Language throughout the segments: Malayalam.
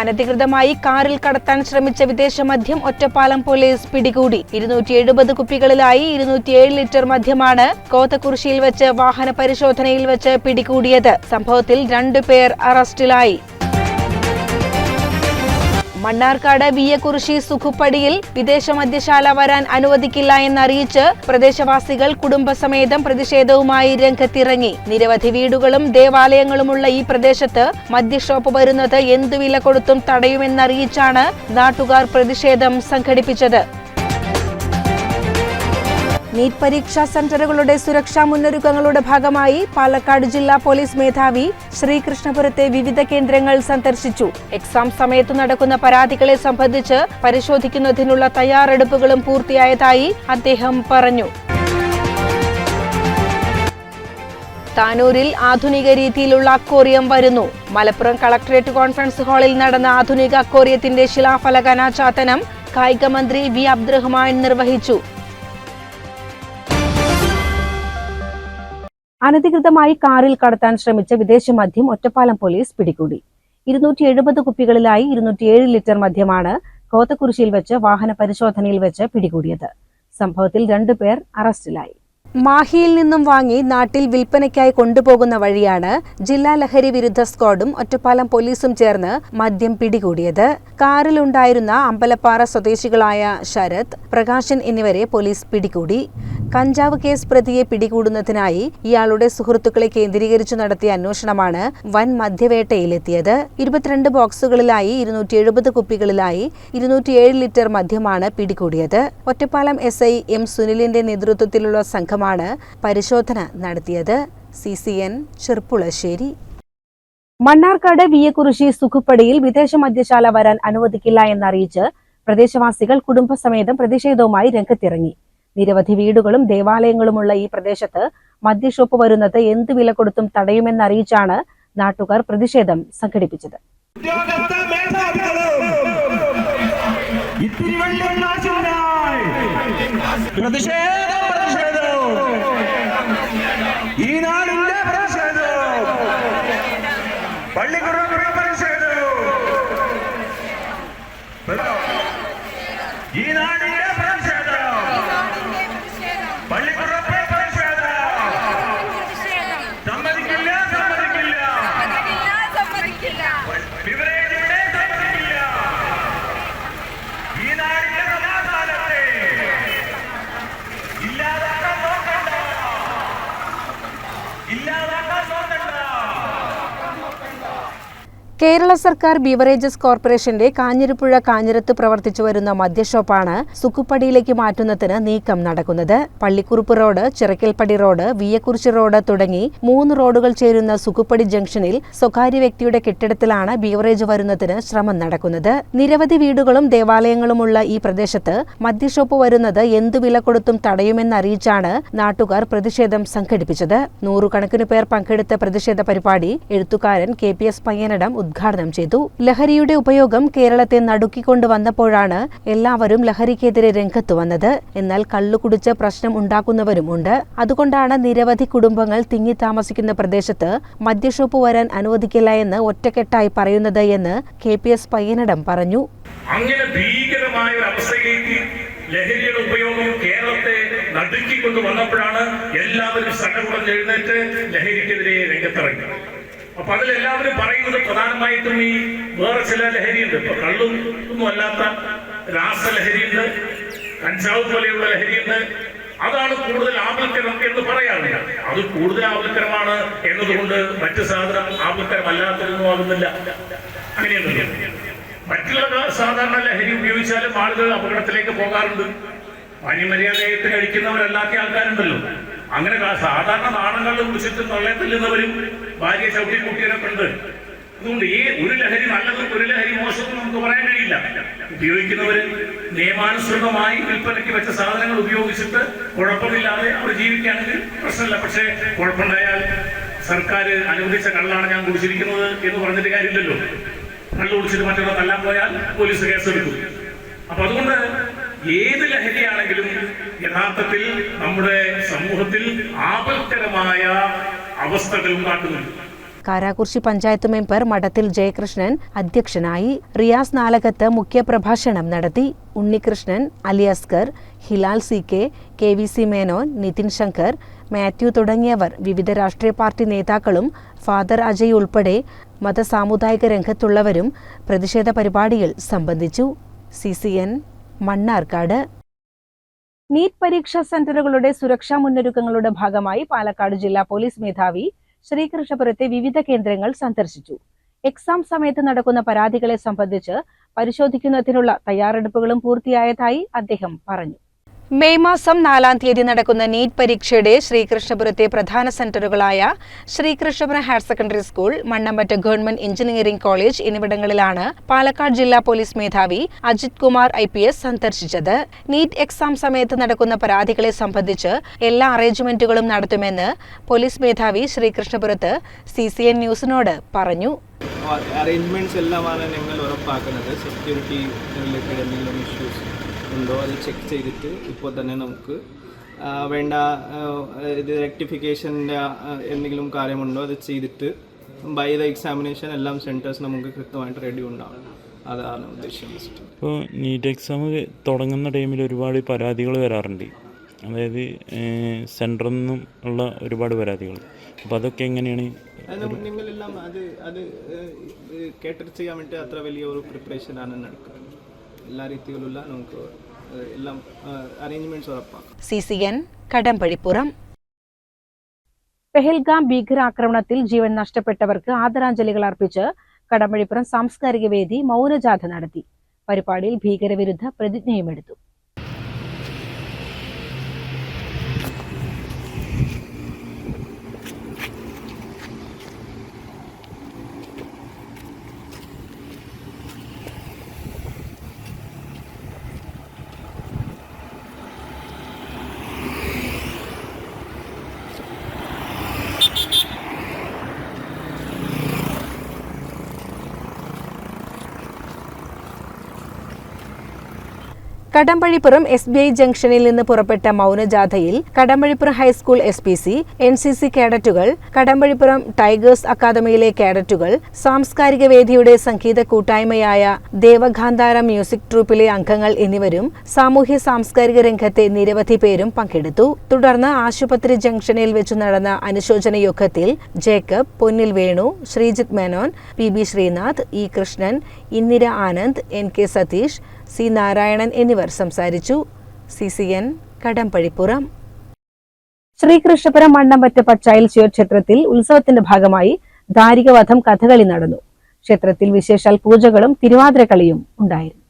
അനധികൃതമായി കാറിൽ കടത്താൻ ശ്രമിച്ച വിദേശ മദ്യം ഒറ്റപ്പാലം പോലീസ് പിടികൂടി. ഇരുന്നൂറ്റി എഴുപത് കുപ്പികളിലായി ഇരുന്നൂറ്റിയേഴ് ലിറ്റർ മദ്യമാണ് കോതക്കുറിശിയിൽ വെച്ച് വാഹന പരിശോധനയിൽ വെച്ച് പിടികൂടിയത്. സംഭവത്തിൽ രണ്ടുപേർ അറസ്റ്റിലായി. മണ്ണാർക്കാട് ബി എ കുറിശി സുഖുപ്പടിയിൽ വിദേശ മദ്യശാല വരാൻ അനുവദിക്കില്ല എന്നറിയിച്ച് പ്രദേശവാസികൾ കുടുംബസമേതം പ്രതിഷേധവുമായി രംഗത്തിറങ്ങി. നിരവധി വീടുകളും ദേവാലയങ്ങളുമുള്ള ഈ പ്രദേശത്ത് മദ്യഷോപ്പ് വരുന്നത് എന്തു വില കൊടുത്തും തടയുമെന്നറിയിച്ചാണ് നാട്ടുകാർ പ്രതിഷേധം സംഘടിപ്പിച്ചത്. നീറ്റ് പരീക്ഷാ സെന്ററുകളുടെ സുരക്ഷാ മുന്നൊരുക്കങ്ങളുടെ ഭാഗമായി പാലക്കാട് ജില്ലാ പോലീസ് മേധാവി ശ്രീകൃഷ്ണപുരത്തെ വിവിധ കേന്ദ്രങ്ങൾ സന്ദർശിച്ചു. എക്സാം സമയത്ത് നടക്കുന്ന പരാതികളെ സംബന്ധിച്ച് പരിശോധിക്കുന്നതിനുള്ള തയ്യാറെടുപ്പുകളും പൂർത്തിയായതായി അദ്ദേഹം പറഞ്ഞു. താനൂരിൽ ആധുനിക രീതിയിലുള്ള അക്വേറിയം വരുന്നു. മലപ്പുറം കളക്ടറേറ്റ് കോൺഫറൻസ് ഹാളിൽ നടന്ന ആധുനിക അക്വേറിയത്തിന്റെ ശിലാഫലകനാചാതനം കായിക മന്ത്രി വി അബ്ദുറഹ്മാൻ നിർവഹിച്ചു. അനധികൃതമായി കാറിൽ കടത്താൻ ശ്രമിച്ച വിദേശ മദ്യം ഒറ്റപ്പാലം പോലീസ് പിടികൂടി. ഇരുന്നൂറ്റി എഴുപത് കുപ്പികളിലായി ഇരുന്നൂറ്റിയേഴ് ലിറ്റർ മദ്യമാണ് കോത്തക്കുരിശിയിൽ വെച്ച് വാഹന പരിശോധനയിൽ വെച്ച് പിടികൂടിയത്. സംഭവത്തിൽ രണ്ടുപേർ അറസ്റ്റിലായി. മാഹിയിൽ നിന്നും വാങ്ങി നാട്ടിൽ വിൽപ്പനയ്ക്കായി കൊണ്ടുപോകുന്ന വഴിയാണ് ജില്ലാ ലഹരി വിരുദ്ധ സ്ക്വാഡും ഒറ്റപ്പാലം പോലീസും ചേർന്ന് മദ്യം പിടികൂടിയത്. കാറിലുണ്ടായിരുന്ന അമ്പലപ്പാറ സ്വദേശികളായ ശരത് പ്രകാശൻ എന്നിവരെ പോലീസ് പിടികൂടി. കഞ്ചാവ് കേസ് പ്രതിയെ പിടികൂടുന്നതിനായി ഇയാളുടെ സുഹൃത്തുക്കളെ കേന്ദ്രീകരിച്ചു നടത്തിയ അന്വേഷണമാണ് വൻ മദ്യവേട്ടയിലെത്തിയത്. ഇരുപത്തിരണ്ട് ബോക്സുകളിലായി ഇരുന്നൂറ്റി എഴുപത് കുപ്പികളിലായി ഇരുന്നൂറ്റിയേഴ് ലിറ്റർ മദ്യമാണ് പിടികൂടിയത്. ഒറ്റപ്പാലം എസ് ഐ എം സുനിലിന്റെ നേതൃത്വത്തിലുള്ള സംഘമാണ് പരിശോധന നടത്തിയത് C C N Cherpulassery. Mannarkkad Viyakurissi സുഖുപ്പടിയിൽ വിദേശ മദ്യശാല വരാൻ അനുവദിക്കില്ല എന്നറിയിച്ച് പ്രദേശവാസികൾ കുടുംബസമേതം പ്രതിഷേധവുമായി രംഗത്തിറങ്ങി. നിരവധി വീടുകളും ദേവാലയങ്ങളുമുള്ള ഈ പ്രദേശത്ത് മദ്യഷോപ്പ് വരുന്നത് എന്ത് വില കൊടുത്തും തടയുമെന്നറിയിച്ചാണ് നാട്ടുകാർ പ്രതിഷേധം സംഘടിപ്പിച്ചത്. പ്രതിഷേധം ഈ നാടിന്റെ പ്രതിഷേധം പള്ളിക്കുറ പ്രതിഷേധം ഈ നാടിന്റെ പ്രതിഷേധം പള്ളിക്കുറ പ്രതിഷേധം സമ്മതിക്കില്ല സമ്മതിക്കില്ല വിവരേജ് ഇവിടെ സമ്മതിക്കില്ല ഈ നാടിന്റെ സമാധാനത്തെ ഇല്ലാതാക്കാൻ നോക്കണ്ട ഇല്ലാതാക്കാൻ നോക്കണ്ട കേരള സർക്കാർ ബീവറേജസ് കോർപ്പറേഷന്റെ കാഞ്ഞിരപ്പുഴ കാഞ്ഞിരത്ത് പ്രവർത്തിച്ചു വരുന്ന മദ്യഷോപ്പാണ് സുക്കുപ്പടിയിലേക്ക് മാറ്റുന്നതിന് നീക്കം നടക്കുന്നത്. Pallikkurup road Chirakkalpadi road Viyakurissi road തുടങ്ങി മൂന്ന് റോഡുകൾ ചേരുന്ന സുക്കുപ്പടി ജംഗ്ഷനിൽ സ്വകാര്യ വ്യക്തിയുടെ കെട്ടിടത്തിലാണ് ബീവറേജ് വരുന്നതിന് ശ്രമം നടക്കുന്നത്. നിരവധി വീടുകളും ദേവാലയങ്ങളുമുള്ള ഈ പ്രദേശത്ത് മദ്യഷോപ്പ് വരുന്നത് എന്തു വില കൊടുത്തും തടയുമെന്നറിയിച്ചാണ് നാട്ടുകാർ പ്രതിഷേധം സംഘടിപ്പിച്ചത്. നൂറുകണക്കിന് പേർ പങ്കെടുത്ത പ്രതിഷേധ പരിപാടി എഴുത്തുകാരൻ കെ പി എസ് പയ്യനടം ഉദ്ഘാടനം ചെയ്തു. ലഹരിയുടെ ഉപയോഗം കേരളത്തെ നടുക്കിക്കൊണ്ടുവന്നപ്പോഴാണ് എല്ലാവരും ലഹരിക്കെതിരെ രംഗത്ത് വന്നത്. എന്നാൽ കള്ളുകുടിച്ച പ്രശ്നം ഉണ്ടാക്കുന്നവരുമുണ്ട്. അതുകൊണ്ടാണ് നിരവധി കുടുംബങ്ങൾ തിങ്ങി താമസിക്കുന്ന പ്രദേശത്ത് മദ്യഷോപ്പ് വരാൻ അനുവദിക്കില്ല എന്ന് ഒറ്റക്കെട്ടായി പറയുന്നത് എന്ന് കെ പി എസ് പയ്യനടം പറഞ്ഞു. അങ്ങനെ ഭീകരമായ ഒരു അവസ്ഥയിലേക്ക് ലഹരിയുടെ ഉപയോഗം കേരളത്തെ നടുക്കിക്കൊണ്ട് വന്നപ്പോഴാണ് എല്ലാവരും സടകുടം എഴുന്നേറ്റ് ലഹരിക്കെതിരെ രംഗത്തിറങ്ങി. അപ്പൊ അതിൽ എല്ലാവരും പറയുന്നത് പ്രധാനമായിട്ടും ഈ വേറെ ചില ലഹരിയുണ്ട്. ഇപ്പൊ കള്ളും ഒന്നും അല്ലാത്ത രാസലഹരിയുണ്ട് കഞ്ചാവ് പോലെയുള്ള ലഹരിയുണ്ട്. അതാണ് കൂടുതൽ ആപൽക്കരം എന്ന് പറയാറില്ല അത് കൂടുതൽ ആപൽക്കരമാണ് എന്നതുകൊണ്ട് മറ്റു സാധനം ആപൽക്കരമല്ലാത്തതൊന്നും ആകുന്നില്ല. അങ്ങനെയൊന്നുമില്ല. മറ്റുള്ള സാധാരണ ലഹരി ഉപയോഗിച്ചാലും ആളുകൾ അപകടത്തിലേക്ക് പോകാറുണ്ട്. അനിമര്യാദയായിട്ട് കഴിക്കുന്നവരല്ലാത്ത ആൾക്കാരുണ്ടല്ലോ. അങ്ങനെ സാധാരണ നാണങ്ങളിൽ കുടിച്ചിട്ട് തൊള്ളയെ തല്ലുന്നവരും ഭാര്യ ചവിട്ടി കുട്ടിയൊക്കെ ഉണ്ട് അതുകൊണ്ട് ഈ ഒരു ലഹരി നല്ലതും ഒരു ലഹരി മോശവും നമുക്ക് പറയാൻ കഴിയില്ല. ഉപയോഗിക്കുന്നവര് നിയമാനുസൃതമായി വിൽപ്പനയ്ക്ക് വെച്ച സാധനങ്ങൾ ഉപയോഗിച്ചിട്ട് കുഴപ്പമില്ലാതെ അവർ ജീവിക്കുകയാണെങ്കിൽ പ്രശ്നമില്ല. പക്ഷേ കുഴപ്പമുണ്ടായാൽ സർക്കാർ അനുവദിച്ച കള്ളാണ് ഞാൻ കുടിച്ചിരിക്കുന്നത് എന്ന് പറഞ്ഞിട്ട് കാര്യമില്ലല്ലോ. കള്ളു കുടിച്ചിട്ട് മറ്റുള്ള തല്ലാൻ പോയാൽ പോലീസ് കേസെടുക്കും. അപ്പൊ അതുകൊണ്ട് ഏത് ലഹരിയാണെങ്കിലും യഥാർത്ഥത്തിൽ നമ്മുടെ സമൂഹത്തിൽ ആപൽക്കരമായ അവസ്ഥകൾ ഉണ്ടാക്കുന്നുണ്ട് കാരാകുർശി പഞ്ചായത്ത് മെമ്പർ മഠത്തിൽ ജയകൃഷ്ണൻ അധ്യക്ഷനായി റിയാസ് നാലകത്ത് മുഖ്യപ്രഭാഷണം നടത്തി Unnikrishnan Ali Askar Hilal C K K V C Menon Nithin Shankar Mathew തുടങ്ങിയവർ വിവിധ രാഷ്ട്രീയ പാർട്ടി നേതാക്കളും ഫാദർ അജയ് ഉൾപ്പെടെ മതസാമുദായിക രംഗത്തുള്ളവരും പ്രതിഷേധ പരിപാടിയിൽ സംബന്ധിച്ചു. C C N Mannarkkad. NEET പരീക്ഷാ സെന്ററുകളുടെ സുരക്ഷാ മുന്നൊരുക്കങ്ങളുടെ ഭാഗമായി പാലക്കാട് ജില്ലാ പോലീസ് മേധാവി ശ്രീകൃഷ്ണപുരത്തെ വിവിധ കേന്ദ്രങ്ങൾ സന്ദർശിച്ചു. എക്സാം സമയത്ത് നടക്കുന്ന പരാതികളെ സംബന്ധിച്ച് പരിശോധിക്കുന്നതിനുള്ള തയ്യാറെടുപ്പുകളും പൂർത്തിയായതായി അദ്ദേഹം പറഞ്ഞു. മെയ് മാസം നാലാം തീയതി നടക്കുന്ന നീറ്റ് പരീക്ഷയുടെ ശ്രീകൃഷ്ണപുരത്തെ പ്രധാന സെന്ററുകളായ Sreekrishnapuram higher secondary school Mannampatta government engineering college എന്നിവിടങ്ങളിലാണ് പാലക്കാട് ജില്ലാ പോലീസ് മേധാവി Ajith Kumar I P S സന്ദർശിച്ചത്. നീറ്റ് എക്സാം സമയത്ത് നടക്കുന്ന പരാതികളെ സംബന്ധിച്ച് എല്ലാ അറേഞ്ച്മെന്റുകളും നടത്തുമെന്ന് പോലീസ് മേധാവി ശ്രീകൃഷ്ണപുരത്ത് സി സി എൻ ന്യൂസിനോട് പറഞ്ഞു. അറേഞ്ച്മെന്റ്സ് എല്ലാമാണ് ഞങ്ങൾ ഉറപ്പാക്കുന്നത്. സെക്യൂരിറ്റി ഉണ്ടോ അത് ചെക്ക് ചെയ്തിട്ട് ഇപ്പോൾ തന്നെ നമുക്ക് വേണ്ട ഇത് റെക്ടിഫിക്കേഷന്റെ എന്തെങ്കിലും കാര്യമുണ്ടോ അത് ചെയ്തിട്ട് ബൈ ദ എക്സാമിനേഷൻ എല്ലാം സെന്റേഴ്സ് നമുക്ക് കൃത്യമായിട്ട് റെഡി ഉണ്ടാവും. അതാണ് ഉദ്ദേശം. ഇപ്പോൾ നീറ്റ് എക്സാം തുടങ്ങുന്ന ടൈമിൽ ഒരുപാട് പരാതികൾ വരാറുണ്ട്. അതായത് സെന്ററിൽ നിന്നും ഉള്ള ഒരുപാട് പരാതികൾ. അപ്പോൾ അതൊക്കെ എങ്ങനെയാണ്? നിങ്ങളെല്ലാം അത് അത് കേട്ടർ ചെയ്യാൻ വേണ്ടി അത്ര വലിയ ഒരു പ്രിപ്പറേഷനാണ് നടക്കുന്നത്. എല്ലാ രീതിയിലുള്ള നമുക്ക് എല്ലാം അറേഞ്ച്മെന്റ്സ് ഉറപ്പാക്കും. C C N Kadambazhipuram. Pahalgam ഭീകരാക്രമണത്തിൽ ജീവൻ നഷ്ടപ്പെട്ടവർക്ക് ആദരാഞ്ജലികൾ അർപ്പിച്ച് കടമ്പഴിപ്പുറം സാംസ്കാരിക വേദി മൗനജാഥ നടത്തി. പരിപാടിയിൽ ഭീകരവിരുദ്ധ പ്രതിജ്ഞയുമെടുത്തു. കടമ്പഴിപ്പുറം എസ് ബി ഐ ജംഗ്ഷനിൽ നിന്ന് പുറപ്പെട്ട മൗനജാഥയിൽ Kadambazhipuram high school S P C N C C കേഡറ്റുകൾ Kadampazhipuram Tigers അക്കാദമിയിലെ കേഡറ്റുകൾ സാംസ്കാരിക വേദിയുടെ സംഗീത കൂട്ടായ്മയായ ദേവഗാന്ധാര മ്യൂസിക് ട്രൂപ്പിലെ അംഗങ്ങൾ എന്നിവരും സാമൂഹ്യ സാംസ്കാരിക രംഗത്തെ നിരവധി പേരും പങ്കെടുത്തു. തുടർന്ന് ആശുപത്രി ജംഗ്ഷനിൽ വെച്ച് നടന്ന അനുശോചന യോഗത്തിൽ Jacob പൊന്നിൽ Venu Sreejith Menon P B Sreenath E Krishnan Indira Anand N K Satheesh C Narayanan എന്നിവർ സംസാരിച്ചു. C C N Kadambazhipuram. Sreekrishnapuram Mannampatta പച്ചായിൽ ശിവക്ഷേത്രത്തിൽ ഉത്സവത്തിന്റെ ഭാഗമായി ധാരികവധം കഥകളി നടന്നു. ക്ഷേത്രത്തിൽ വിശേഷാൽ പൂജകളും തിരുവാതിരക്കളിയും ഉണ്ടായിരുന്നു.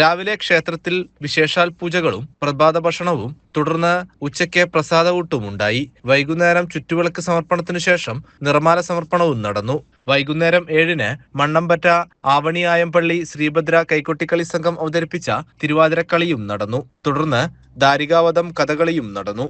രാവിലെ ക്ഷേത്രത്തിൽ വിശേഷാൽ പൂജകളും പ്രഭാത ഭക്ഷണവും തുടർന്ന് ഉച്ചയ്ക്ക് പ്രസാദവൂട്ടും ഉണ്ടായി വൈകുന്നേരം ചുറ്റുവിളക്ക് സമർപ്പണത്തിനു ശേഷം നിർമ്മാല സമർപ്പണവും നടന്നു. വൈകുന്നേരം ഏഴിന് മണ്ണമ്പറ്റ ആവണിയായംപള്ളി ശ്രീഭദ്ര കൈക്കൊട്ടിക്കളി സംഘം അവതരിപ്പിച്ച തിരുവാതിരക്കളിയും നടന്നു. തുടർന്ന് ദാരികാവതം കഥകളിയും നടന്നു.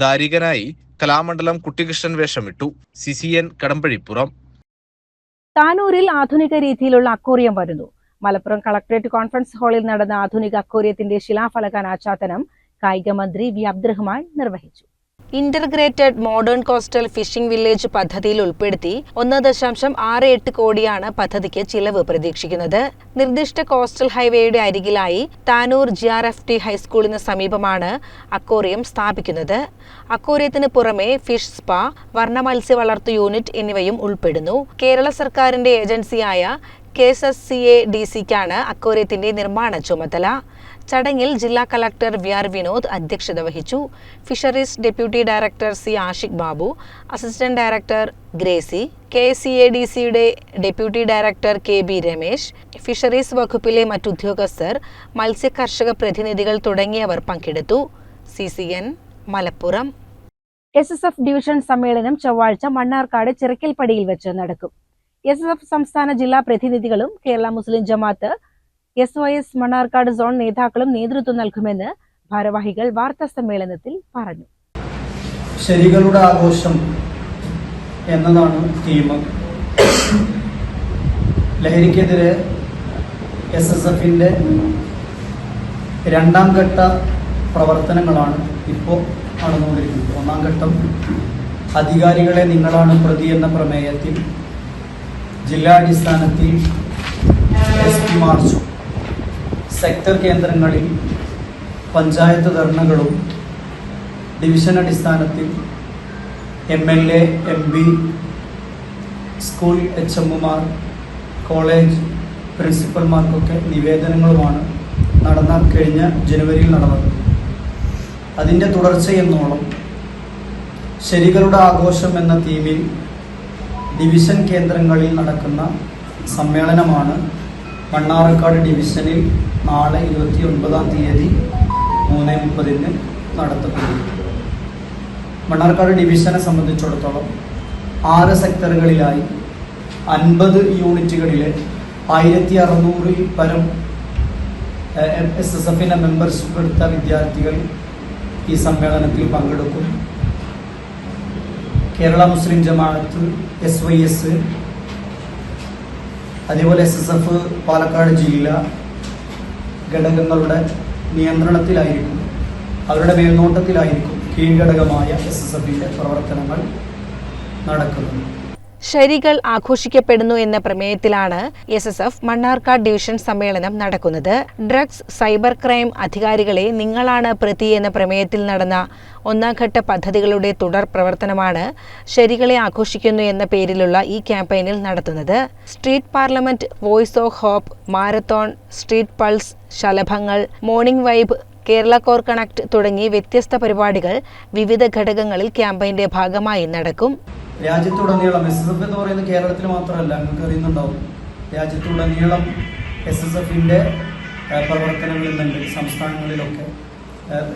ദാരികനായി Kalamandalam Kuttikrishnan വേഷമിട്ടു. C C N Kadambazhipuram. താനൂരിൽ ആധുനിക രീതിയിലുള്ള അക്കോറിയം വരുന്നു. മലപ്പുറം കളക്ടറേറ്റ് കോൺഫറൻസ് ഹാളിൽ നടന്ന ആധുനിക അക്വേറിയത്തിന്റെ ശിലാഫലകാനാച്ഛാദനം കായിക മന്ത്രി വി അബ്ദുറഹ്മാൻ നിർവഹിച്ചു. Integrated modern coastal fishing village പദ്ധതിയിൽ ഉൾപ്പെടുത്തി ഒന്ന് ദശാംശം ആറ് എട്ട് കോടിയാണ് പദ്ധതിക്ക് ചിലവ് പ്രതീക്ഷിക്കുന്നത്. നിർദ്ദിഷ്ട കോസ്റ്റൽ ഹൈവേയുടെ അരികിലായി Tanur G R F T ഹൈസ്കൂളിന് സമീപമാണ് അക്വേറിയം സ്ഥാപിക്കുന്നത്. അക്വേറിയത്തിന് പുറമെ ഫിഷ് സ്പാ വർണ മത്സ്യ വളർത്തു യൂണിറ്റ് എന്നിവയും ഉൾപ്പെടുന്നു. കേരള സർക്കാരിന്റെ ഏജൻസിയായ K S S C A D സിക്കാണ് അക്വേറിയത്തിന്റെ നിർമ്മാണ ചുമതല. ചടങ്ങിൽ ജില്ലാ കളക്ടർ വി ആർ വിനോദ് അധ്യക്ഷത വഹിച്ചു. Fisheries deputy director C Ashiq Babu assistant director Gracy K C A D സിയുടെ deputy director K B Ramesh fisheries വകുപ്പിലെ മറ്റുദ്യോഗസ്ഥർ മത്സ്യകർഷക പ്രതിനിധികൾ തുടങ്ങിയവർ പങ്കെടുത്തു. C C N Malappuram. S S F division സമ്മേളനം ചൊവ്വാഴ്ച മണ്ണാർക്കാട് ചിറക്കൽപ്പടിയിൽ വെച്ച് നടക്കും. എസ് എസ് എഫ് സംസ്ഥാന ജില്ലാ പ്രതിനിധികളും Kerala Muslim Jamaat S Y S Mannarkkad zone നേതാക്കളും നേതൃത്വം നൽകുമെന്ന് ഭാരവാഹികൾ വാർത്താ സമ്മേളനത്തിൽ പറഞ്ഞു. ശരികളുടെ ആഘോഷം എന്നതാണ് തീം ലഹരിക്കെതിരെ എസ് എസ് എഫിന്റെ രണ്ടാം ഘട്ട പ്രവർത്തനങ്ങളാണ് ഇപ്പോൾ നടന്നുകൊണ്ടിരിക്കുന്നത്. ഒന്നാം ഘട്ടം അധികാരികളെ നിങ്ങളാണ് പ്രതി എന്ന പ്രമേയത്തിൽ ജില്ലാടിസ്ഥാനത്തിൽ എസ് പി മാർച്ചും സെക്ടർ കേന്ദ്രങ്ങളിൽ പഞ്ചായത്ത് ധർണകളും ഡിവിഷൻ അടിസ്ഥാനത്തിൽ M L A M P school H എമ്മുമാർ college പ്രിൻസിപ്പൽമാർക്കൊക്കെ നിവേദനങ്ങളുമാണ് നടന്ന കഴിഞ്ഞ ജനുവരിയിൽ നടന്നത്. അതിന്റെ തുടർച്ചയെന്നോളം ശരികളുടെ ആഘോഷം എന്ന തീമിൽ ഡിവിഷൻ കേന്ദ്രങ്ങളിൽ നടക്കുന്ന സമ്മേളനമാണ് മണ്ണാർക്കാട് ഡിവിഷനിൽ നാളെ ഇരുപത്തി ഒൻപതാം തീയതി മൂന്ന് മുപ്പതിന് നടത്തപ്പെടും. മണ്ണാർക്കാട് ഡിവിഷനെ സംബന്ധിച്ചിടത്തോളം ആറ് സെക്ടറുകളിലായി അൻപത് യൂണിറ്റുകളിലെ ആയിരത്തി അറുന്നൂറിൽ പരം എസ് എസ് എഫിന്റെ മെമ്പർഷിപ്പ് എടുത്ത വിദ്യാർത്ഥികൾ ഈ സമ്മേളനത്തിൽ പങ്കെടുക്കും. Kerala Muslim Jamaat S Y S അതേപോലെ എസ് എസ് എഫ് പാലക്കാട് ജില്ല ഘടകങ്ങളുടെ നിയന്ത്രണത്തിലായിരിക്കും. അവരുടെ മേൽനോട്ടത്തിലായിരിക്കും കീഴ്ഘടകമായ എസ് എസ് എഫിന്റെ പ്രവർത്തനങ്ങൾ നടക്കുന്നത്. ശരികൾ ആഘോഷിക്കപ്പെടുന്നു എന്ന പ്രമേയത്തിലാണ് S S F Mannarkkad division സമ്മേളനം നടക്കുന്നത്. ഡ്രഗ്സ് സൈബർ ക്രൈം അധികാരികളെ നിങ്ങളാണ് പ്രതി എന്ന പ്രമേയത്തിൽ നടന്ന ഒന്നാംഘട്ട പദ്ധതികളുടെ തുടർ പ്രവർത്തനമാണ് ശരികളെ ആഘോഷിക്കുന്നു എന്ന പേരിലുള്ള ഈ ക്യാമ്പയിനിൽ നടത്തുന്നത്. Street parliament voice of hope marathon street pulse ശലഭങ്ങൾ morning vibe Kerala core connect തുടങ്ങി വ്യത്യസ്ത പരിപാടികൾ വിവിധ ഘടകങ്ങളിൽ ക്യാമ്പയിന്റെ ഭാഗമായി നടക്കും. രാജ്യത്തുടനീളം എസ് എസ് എഫ് എന്ന് പറയുന്നത് കേരളത്തിൽ മാത്രമല്ല നിങ്ങൾക്ക് അറിയുന്നുണ്ടാവും. രാജ്യത്തുടനീളം എസ് എസ് എഫിന്റെ പ്രവർത്തനങ്ങൾ ഇന്നുണ്ട്. സംസ്ഥാനങ്ങളിലൊക്കെ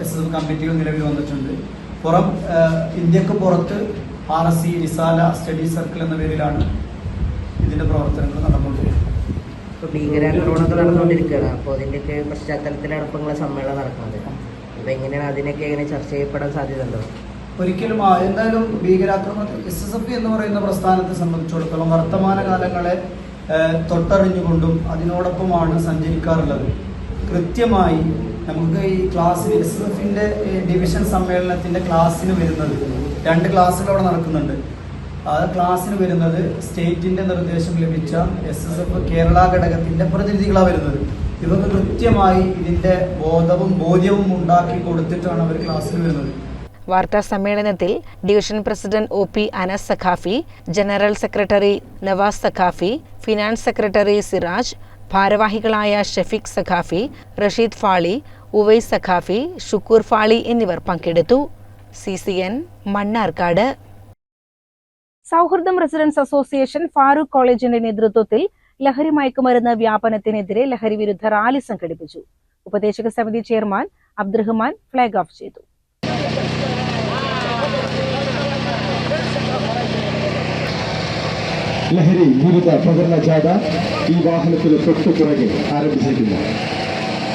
എസ് എസ് എഫ് കമ്മിറ്റികൾ നിലവിൽ വന്നിട്ടുണ്ട്. പുറം ഇന്ത്യയ്ക്ക് പുറത്ത് R S C Risala study circle എന്ന പേരിലാണ് ഇതിന്റെ പ്രവർത്തനങ്ങൾ നടന്നുകൊണ്ടിരിക്കുന്നത്. ഇപ്പോൾ നടന്നുകൊണ്ടിരിക്കുകയാണ്. അപ്പോൾ അതിന്റെയൊക്കെ പശ്ചാത്തലത്തിലാണ് സമ്മേളനം നടക്കുന്നത്. അപ്പോൾ എങ്ങനെയാണ് അതിനൊക്കെ എങ്ങനെ ചർച്ച ചെയ്യപ്പെടാൻ സാധ്യതയുണ്ടോ? ഒരിക്കലും എന്തായാലും ഭീകരാക്രമണത്തിൽ എസ് എസ് എഫ് എന്ന് പറയുന്ന പ്രസ്ഥാനത്തെ സംബന്ധിച്ചിടത്തോളം വർത്തമാന കാലങ്ങളെ തൊട്ടറിഞ്ഞുകൊണ്ടും അതിനോടൊപ്പമാണ് സഞ്ചരിക്കാറുള്ളത്. കൃത്യമായി നമുക്ക് ഈ ക്ലാസ്സിൽ എസ് എസ് എഫിന്റെ ഡിവിഷൻ സമ്മേളനത്തിന്റെ ക്ലാസ്സിന് വരുന്നത് രണ്ട് ക്ലാസ്സുകൾ അവിടെ നടക്കുന്നുണ്ട്. ആ ക്ലാസ്സിന് വരുന്നത് സ്റ്റേറ്റിന്റെ നിർദ്ദേശം ലഭിച്ച എസ് എസ് എഫ് കേരള ഘടകത്തിന്റെ പ്രതിനിധികളാണ് വരുന്നത്. ഇവർക്ക് കൃത്യമായി ഇതിന്റെ ബോധവും ബോധ്യവും ഉണ്ടാക്കി കൊടുത്തിട്ടാണ് അവർ ക്ലാസ്സിന് വരുന്നത്. വാർത്താ സമ്മേളനത്തിൽ division president O P Anas Saqafi general secretary Navas Saqafi finance secretary Siraj ഭാരവാഹികളായ ഷെഫിഖ് സഖാഫി റഷീദ് ഫാളി ഉവൈസ് സഖാഫി ഷുക്കൂർ ഫാളി എന്നിവർ പങ്കെടുത്തു. C C N Mannarkkad. Sauhrudam residence association Farooq കോളേജിന്റെ നേതൃത്വത്തിൽ ലഹരി മയക്കുമരുന്ന് വ്യാപനത്തിനെതിരെ ലഹരി വിരുദ്ധ റാലി സംഘടിപ്പിച്ചു. ഉപദേശക സമിതി ചെയർമാൻ അബ്ദുറഹ്മാൻ ഫ്ലാഗ് ഓഫ് ചെയ്തു. ലഹരി വിരുദ്ധ പ്രചരണ ജാഥ ഈ വാഹനത്തിന് തൊട്ടു പുറകെ ആരംഭിച്ചിരിക്കുന്നു.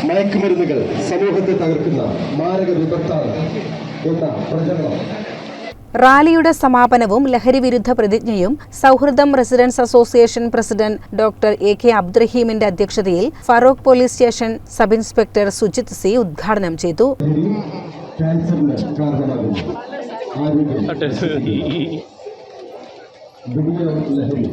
മയക്കുമരുന്നുകൾ സമൂഹത്തെ തകർക്കുന്ന മാരക വിപത്താണ് എന്ന പ്രചരണം. റാലിയുടെ സമാപനവും ലഹരി വിരുദ്ധ പ്രതിജ്ഞയും Sauhrudam residence association president doctor A K അബ്ദുറഹീമിന്റെ അധ്യക്ഷതയിൽ Farook police station sub inspector Sujith C ഉദ്ഘാടനം ചെയ്തു. ക്യാൻസറിന് കാരണമാകുന്നു. ലഹരി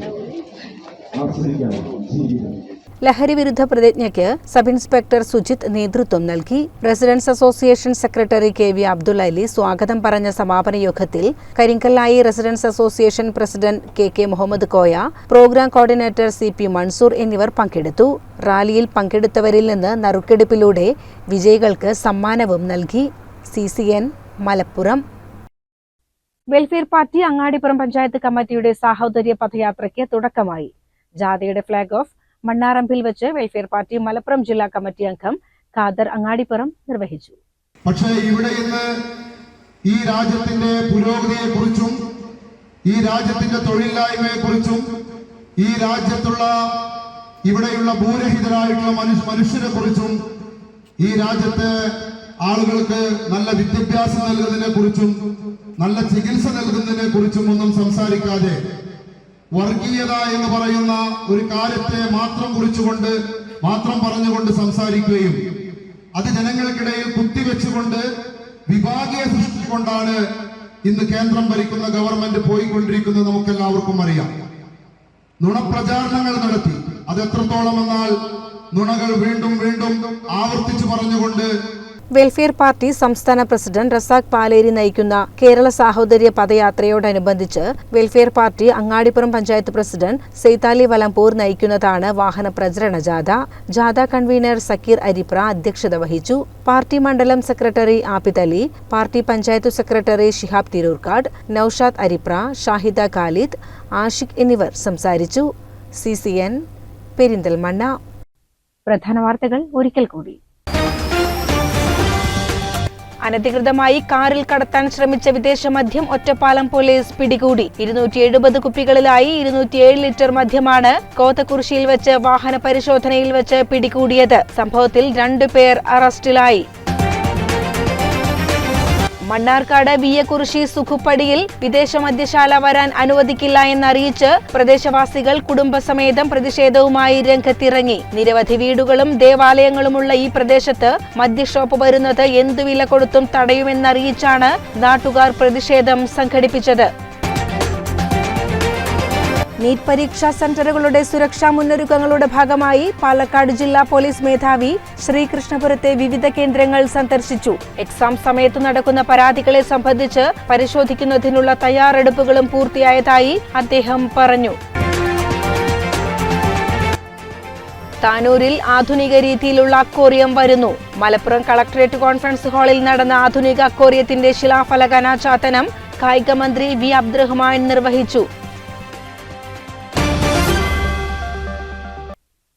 ലഹരി വിരുദ്ധ പ്രതിജ്ഞയ്ക്ക് സബ് ഇൻസ്പെക്ടർ സുജിത് നേതൃത്വം നൽകി. Residence association secretary K V Abdul Ali സ്വാഗതം പറഞ്ഞ സമാപന യോഗത്തിൽ Karinkallayi residence association president K K Muhammad Koya programme coordinator C P Mansoor എന്നിവർ പങ്കെടുത്തു. റാലിയിൽ പങ്കെടുത്തവരിൽ നിന്ന് നറുക്കെടുപ്പിലൂടെ വിജയികൾക്ക് സമ്മാനവും നൽകി. C C N Malappuram. Welfare party Angadippuram panchayat കമ്മിറ്റിയുടെ സാഹോദര്യ പദയാത്രയ്ക്ക് തുടക്കമായി. ജാഥയുടെ ഫ്ളാഗ് ഓഫ് മണ്ണാറമ്പിൽ വെച്ച് വെൽഫെയർ പാർട്ടി മലപ്പുറം ജില്ലാ കമ്മിറ്റി അംഗം ഖാദർ അങ്ങാടിപ്പുറം നിർവഹിച്ചു. പക്ഷേ ഇവിടെ ഇന്ന് ഈ രാജ്യത്തിന്റെ പുരോഗതിയെക്കുറിച്ചും ഈ രാജ്യത്തിന്റെ തൊഴിലില്ലായ്മയെക്കുറിച്ചും ഈ രാജ്യത്തുള്ള ഇവിടെയുള്ള ഭൂരഹിതരായിട്ടുള്ള മനുഷ്യ മനുഷ്യരെ കുറിച്ചും ഈ രാജ്യത്തെ ആളുകൾക്ക് നല്ല വിദ്യാഭ്യാസം നൽകുന്നതിനെ കുറിച്ചും നല്ല ചികിത്സ നൽകുന്നതിനെ കുറിച്ചും ഒന്നും സംസാരിക്കാതെ വർഗീയത എന്ന് പറയുന്ന ഒരു കാര്യത്തെ മാത്രം കുറിച്ചുകൊണ്ട് മാത്രം പറഞ്ഞുകൊണ്ട് സംസാരിക്കുകയും അത് ജനങ്ങൾക്കിടയിൽ കുത്തിവെച്ചുകൊണ്ട് വിഭാഗീയ സൃഷ്ടിച്ചുകൊണ്ടാണ് ഇന്ന് കേന്ദ്രം ഭരിക്കുന്ന ഗവൺമെന്റ് പോയിക്കൊണ്ടിരിക്കുന്നത് നമുക്കെല്ലാവർക്കും അറിയാം. നുണപ്രചാരണങ്ങൾ നടത്തി. അത് എത്രത്തോളം എന്നാൽ നുണകൾ വീണ്ടും വീണ്ടും ആവർത്തിച്ചു പറഞ്ഞുകൊണ്ട് വെൽഫെയർ പാർട്ടി സംസ്ഥാന പ്രസിഡന്റ് റസാഖ് പാലേരി നയിക്കുന്ന കേരള സാഹോദര്യ പദയാത്രയോടനുബന്ധിച്ച് welfare party Angadippuram panchayat president Saithali Valampur നയിക്കുന്നതാണ് വാഹന പ്രചരണ ജാഥ. ജാഥ കൺവീനർ സക്കീർ അരിപ്ര അധ്യക്ഷത വഹിച്ചു. പാർട്ടി മണ്ഡലം secretary Abid Ali party panchayat secretary Shihab Thirurkad Noushad Aripra Shahida Khalid Ashiq എന്നിവർ സംസാരിച്ചു. C C N Perinthalmanna. പ്രധാന വാർത്തകൾ ഒരിക്കൽ കൂടി. അനധികൃതമായി കാറിൽ കടത്താൻ ശ്രമിച്ച വിദേശ മദ്യം ഒറ്റപ്പാലം പോലീസ് പിടികൂടി. ഇരുന്നൂറ്റി എഴുപത് കുപ്പികളിലായി ഇരുന്നൂറ്റിയേഴ് ലിറ്റർ മദ്യമാണ് കോതക്കുറിശിയിൽ വെച്ച് വാഹന പരിശോധനയിൽ വെച്ച് പിടികൂടിയത്. സംഭവത്തിൽ രണ്ടുപേർ അറസ്റ്റിലായി. മണ്ണാർക്കാട് ബി എ കുറിശി സുഖുപ്പടിയിൽ വിദേശ മദ്യശാല വരാൻ അനുവദിക്കില്ല എന്നറിയിച്ച് പ്രദേശവാസികൾ കുടുംബസമേതം പ്രതിഷേധവുമായി രംഗത്തിറങ്ങി. നിരവധി വീടുകളും ദേവാലയങ്ങളുമുള്ള ഈ പ്രദേശത്ത് മദ്യഷോപ്പ് വരുന്നത് എന്തു വില കൊടുത്തും തടയുമെന്നറിയിച്ചാണ് നാട്ടുകാർ പ്രതിഷേധം സംഘടിപ്പിച്ചത്. നീറ്റ് പരീക്ഷാ സെന്ററുകളുടെ സുരക്ഷാ മുന്നൊരുക്കങ്ങളുടെ ഭാഗമായി പാലക്കാട് ജില്ലാ പോലീസ് മേധാവി ശ്രീകൃഷ്ണപുരത്തെ വിവിധ കേന്ദ്രങ്ങൾ സന്ദർശിച്ചു. എക്സാം സമയത്ത് നടക്കുന്ന പരാതികളെ സംബന്ധിച്ച് പരിശോധിക്കുന്നതിനുള്ള തയ്യാറെടുപ്പുകളും പൂർത്തിയായതായി അദ്ദേഹം പറഞ്ഞു. താനൂരിൽ ആധുനിക രീതിയിലുള്ള അക്വേറിയം വരുന്നു. മലപ്പുറം കളക്ടറേറ്റ് കോൺഫറൻസ് ഹാളിൽ നടന്ന ആധുനിക അക്വേറിയത്തിന്റെ ശിലാഫലകനാചാതനം കായിക മന്ത്രി വി അബ്ദുറഹ്മാൻ നിർവഹിച്ചു.